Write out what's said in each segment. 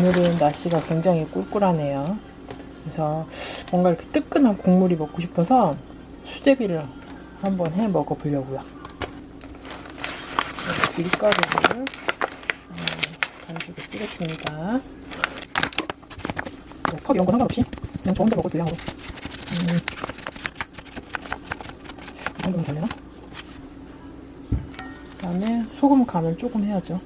오늘은 날씨가 굉장히 꿀꿀하네요. 그래서 뭔가 이렇게 뜨끈한 국물이 먹고 싶어서 수제비를 한번 해 먹어보려고요. 밀가루를 음, 반죽에 쓰겠습니다. 뭐, 컵 이런 거 상관없이 그냥 저 혼자 먹을 분량으로 음, 이 정도면 되려나? 그 다음에 소금 간을 조금 해야죠.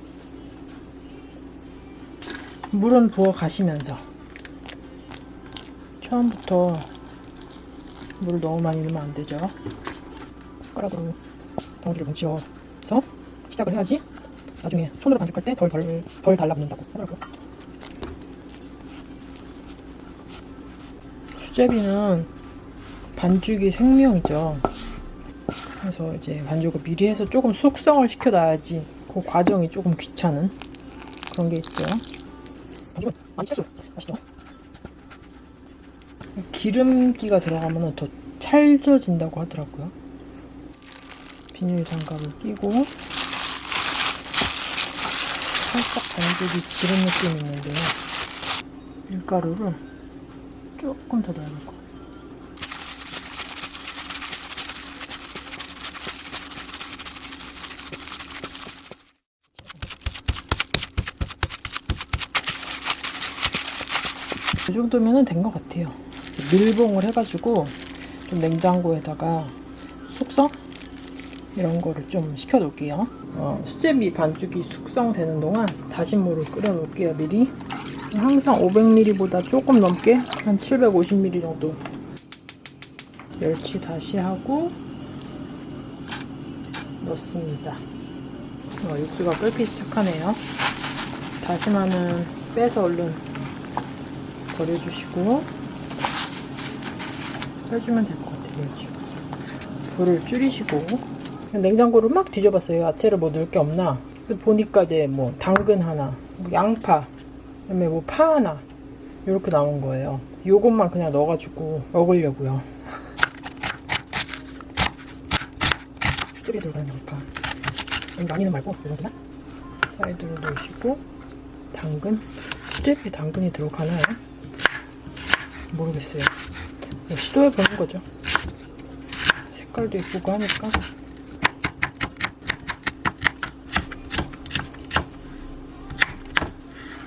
물은 부어 가시면서 처음부터 물 너무 많이 넣으면 안 되죠. 숟가락으로 덩어리를 뭉치어서 시작을 해야지 나중에 손으로 반죽할 때 덜 덜 덜 달라붙는다고 하더라고. 수제비는 반죽이 생명이죠. 그래서 이제 반죽을 미리 해서 조금 숙성을 시켜놔야지 그 과정이 조금 귀찮은 그런 게 있죠. 많이 채소 맛있죠? 기름기가 들어가면 더 찰져진다고 하더라고요. 비닐 장갑을 끼고 살짝 반죽이 기름 느낌이 있는데요. 밀가루를 조금 더 넣어볼 거예요. 정도면 된 것 같아요. 밀봉을 해가지고 좀 냉장고에다가 숙성 이런 거를 좀 시켜 놓을게요. 어, 수제비 반죽이 숙성되는 동안 다시물을 끓여 놓을게요. 미리. 항상 500ml보다 조금 넘게 한 750ml 정도 멸치 다시 하고 넣습니다. 어, 육수가 끓기 시작하네요. 다시마는 빼서 얼른 버려주시고 해주면 될 것 같아요 불을 줄이시고. 냉장고를 막 뒤져봤어요. 야채를 뭐 넣을 게 없나? 그래서 보니까 이제 뭐 당근 하나 뭐 양파 그다음에 뭐 파 하나 이렇게 나온 거예요. 요것만 그냥 넣어가지고 먹으려고요. 뚜리 들어가는 양파 많이는 말고 이 정도만? 사이드로 넣으시고 당근. 수제비 당근이 들어가나요? 모르겠어요. 뭐 시도해보는 거죠. 색깔도 예쁘고 하니까.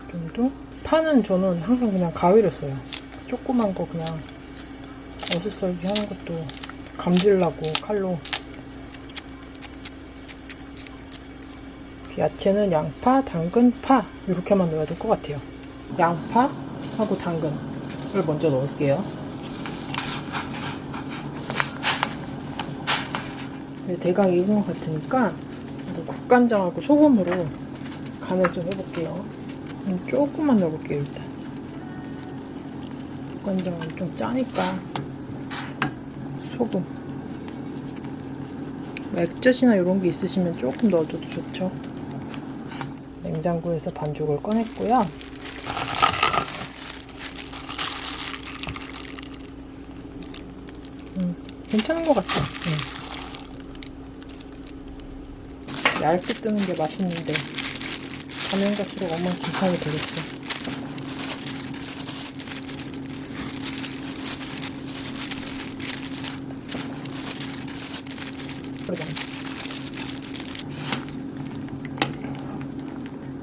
이 정도? 파는 저는 항상 그냥 가위로 써요. 조그만 거 그냥 어슷썰기 하는 것도 감질나고 칼로. 야채는 양파, 당근, 파 이렇게만 넣어야 될 것 같아요. 양파 하고 당근 을 먼저 넣을게요. 네, 대강 익은 것 같으니까 국간장하고 소금으로 간을 좀 해볼게요. 음, 조금만 넣어볼게요 일단. 국간장은 좀 짜니까 소금. 액젓이나 이런 게 있으시면 조금 넣어줘도 좋죠. 냉장고에서 반죽을 꺼냈고요. 음, 괜찮은 것 같아. 음. 얇게 뜨는 게 맛있는데 가면 갈수록 엉망진창이 되겠어. 그러잖아.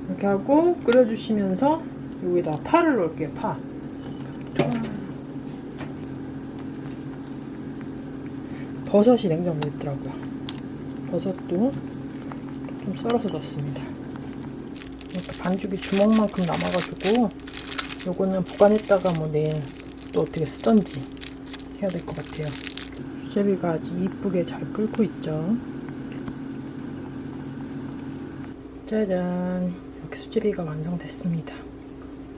이렇게 하고 끓여주시면서 여기다 파를 넣을게요. 파. 버섯이 냉장고에 있더라고요. 버섯도 좀 썰어서 넣습니다. 이렇게 반죽이 주먹만큼 남아가지고 요거는 보관했다가 뭐 내일 또 어떻게 쓰던지 해야 될 것 같아요. 수제비가 아주 이쁘게 잘 끓고 있죠. 짜잔 이렇게 수제비가 완성됐습니다.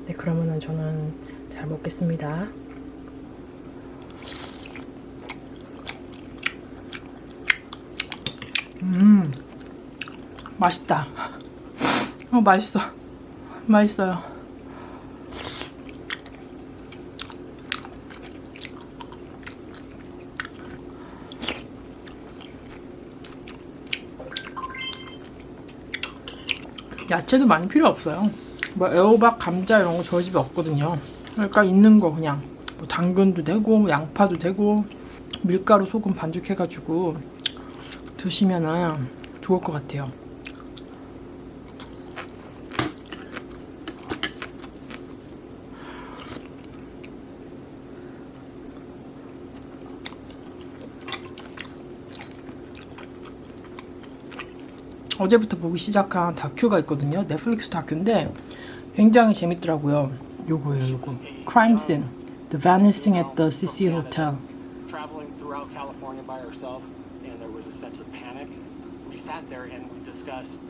네 그러면은 저는 잘 먹겠습니다. 음 맛있다. 어 맛있어. 맛있어요. 야채도 많이 필요 없어요. 뭐 애호박, 감자 이런 거 저희 집에 없거든요. 그러니까 있는 거 그냥 뭐 당근도 되고 뭐 양파도 되고 밀가루, 소금 반죽해가지고 드시면은 좋을 것 같아요. 어제부터 보기 시작한 다큐가 있거든요. 넷플릭스 다큐인데 굉장히 재밌더라고요. 요거예요, 요거. Crime Scene. The Vanishing at the CC Hotel. traveling throughout California by herself, and there was a sense of panic. We sat there and we discussed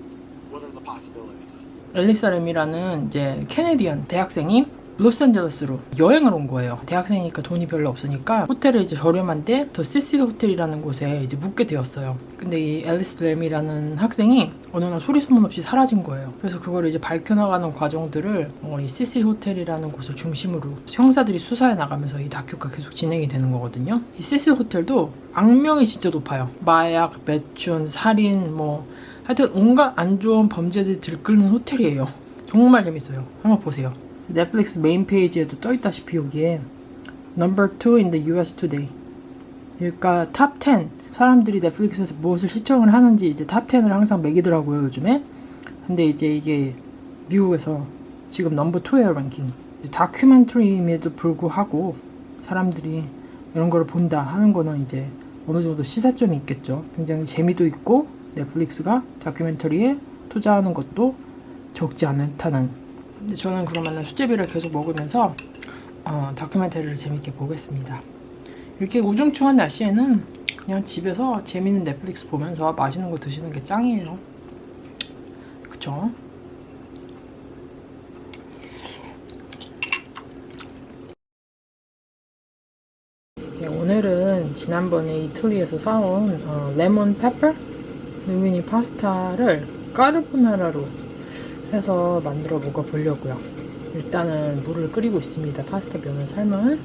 what are the possibilities. 엘리사 램이라는 이제 캐네디언 대학생이 로스앤젤레스로 여행을 온 거예요. 대학생이니까 돈이 별로 없으니까 호텔을 이제 저렴한데 더 시시드 호텔이라는 곳에 이제 묵게 되었어요. 근데 이 앨리스 램이라는 학생이 어느 날 소리 소문 없이 사라진 거예요. 그래서 그걸 이제 밝혀나가는 과정들을 어, 이 시시드 호텔이라는 곳을 중심으로 형사들이 수사해 나가면서 이 다큐가 계속 진행이 되는 거거든요. 이 시시드 호텔도 악명이 진짜 높아요. 마약, 매춘, 살인, 뭐 하여튼 온갖 안 좋은 범죄들이 들끓는 호텔이에요. 정말 재밌어요. 한번 보세요. 넷플릭스 메인 페이지에도 떠있다시피 여기에 Number 2 in the US Today. 그러니까 탑 10 사람들이 넷플릭스에서 무엇을 시청을 하는지 이제 탑 10을 항상 매기더라고요 요즘에. 근데 이제 이게 미국에서 지금 넘버 2예요 랭킹 다큐멘터리임에도 불구하고 사람들이 이런 거를 본다 하는 거는 이제 어느 정도 시사점이 있겠죠. 굉장히 재미도 있고 넷플릭스가 다큐멘터리에 투자하는 것도 적지 않다는 근데 저는 그러면 수제비를 계속 먹으면서 어, 다큐멘터리를 재밌게 보겠습니다. 이렇게 우중충한 날씨에는 그냥 집에서 재밌는 넷플릭스 보면서 맛있는 거 드시는 게 짱이에요. 그쵸? 네, 오늘은 지난번에 이탈리에서 사온 어, 레몬 페퍼 루미니 파스타를 까르보나라로 해서 만들어 먹어 보려고요. 일단은 물을 끓이고 있습니다. 파스타 면을 삶은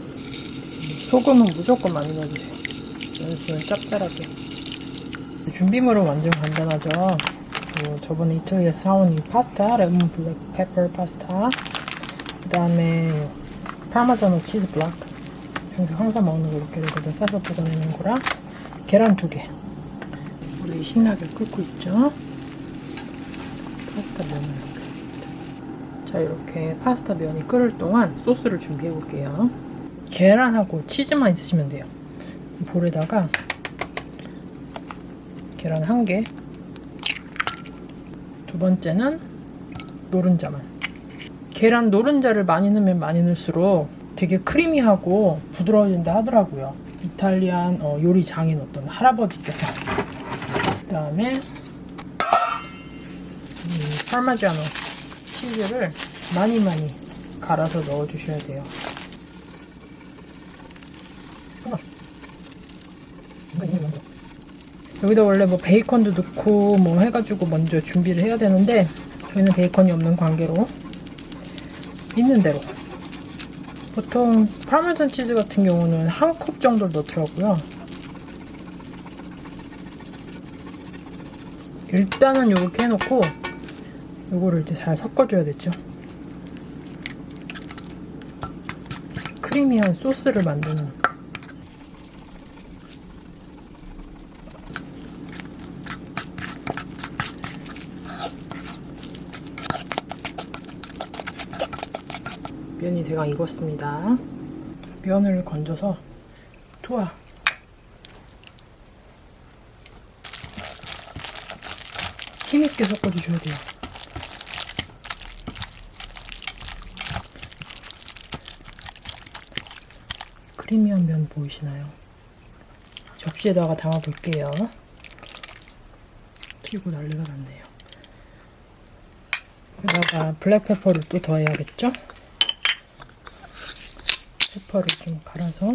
소금은 무조건 많이 넣어주세요. 연수는 짭짤하게. 준비물은 완전 간단하죠. 뭐 저번에 이탈리아에서 사온 이 파스타, 레몬 블랙 페퍼 파스타. 그 다음에 파마자노 치즈 블락. 평소 항상 먹는 거 이렇게 이렇게 싸서 뜯어내는 거랑 계란 두 개. 물이 신나게 끓고 있죠. 파스타 면을. 자, 이렇게 파스타 면이 끓을 동안 소스를 준비해 볼게요. 계란하고 치즈만 있으시면 돼요. 이 볼에다가 계란 한 개, 두 번째는 노른자만. 계란 노른자를 많이 넣으면 많이 넣을수록 되게 크리미하고 부드러워진다 하더라고요. 이탈리안 어, 요리 장인 어떤 할아버지께서. 그 다음에 이 파마자노 치즈를 많이 많이 갈아서 넣어주셔야 돼요. 여기다 원래 뭐 베이컨도 넣고 뭐 해가지고 먼저 준비를 해야 되는데 저희는 베이컨이 없는 관계로 있는 대로 보통 파마산 치즈 같은 경우는 한 컵 정도 넣더라고요. 일단은 이렇게 해놓고 이거를 이제 잘 섞어줘야겠죠. 크리미한 소스를 만드는 면이 대강 익었습니다. 면을 건져서 투하 힘있게 섞어주셔야 돼요. 크리미한 면 보이시나요? 접시에다가 담아볼게요. 튀고 난리가 났네요. 여기다가 블랙페퍼를 또 더해야겠죠? 페퍼를 좀 갈아서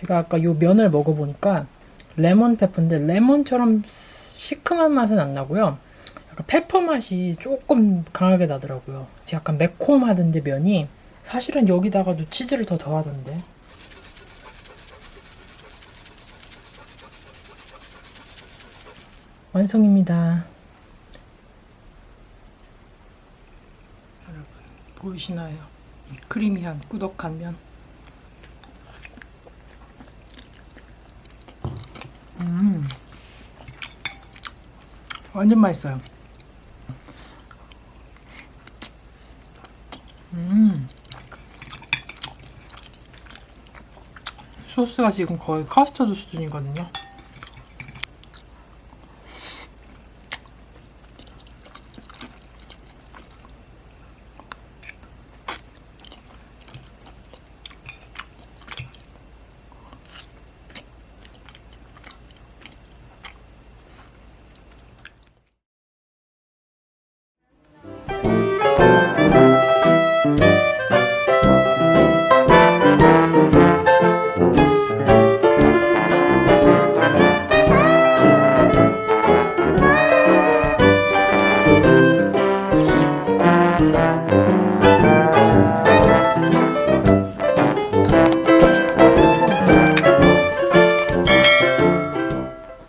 제가 아까 요 면을 먹어보니까 레몬 페퍼인데 레몬처럼 시큼한 맛은 안 나고요. 페퍼 맛이 조금 강하게 나더라고요. 약간 매콤하던데 면이 사실은 여기다가도 치즈를 더 더하던데. 완성입니다. 여러분 보이시나요? 이 크리미한 꾸덕한 면. 음, 완전 맛있어요. 소스가 지금 거의 카스터드 수준이거든요.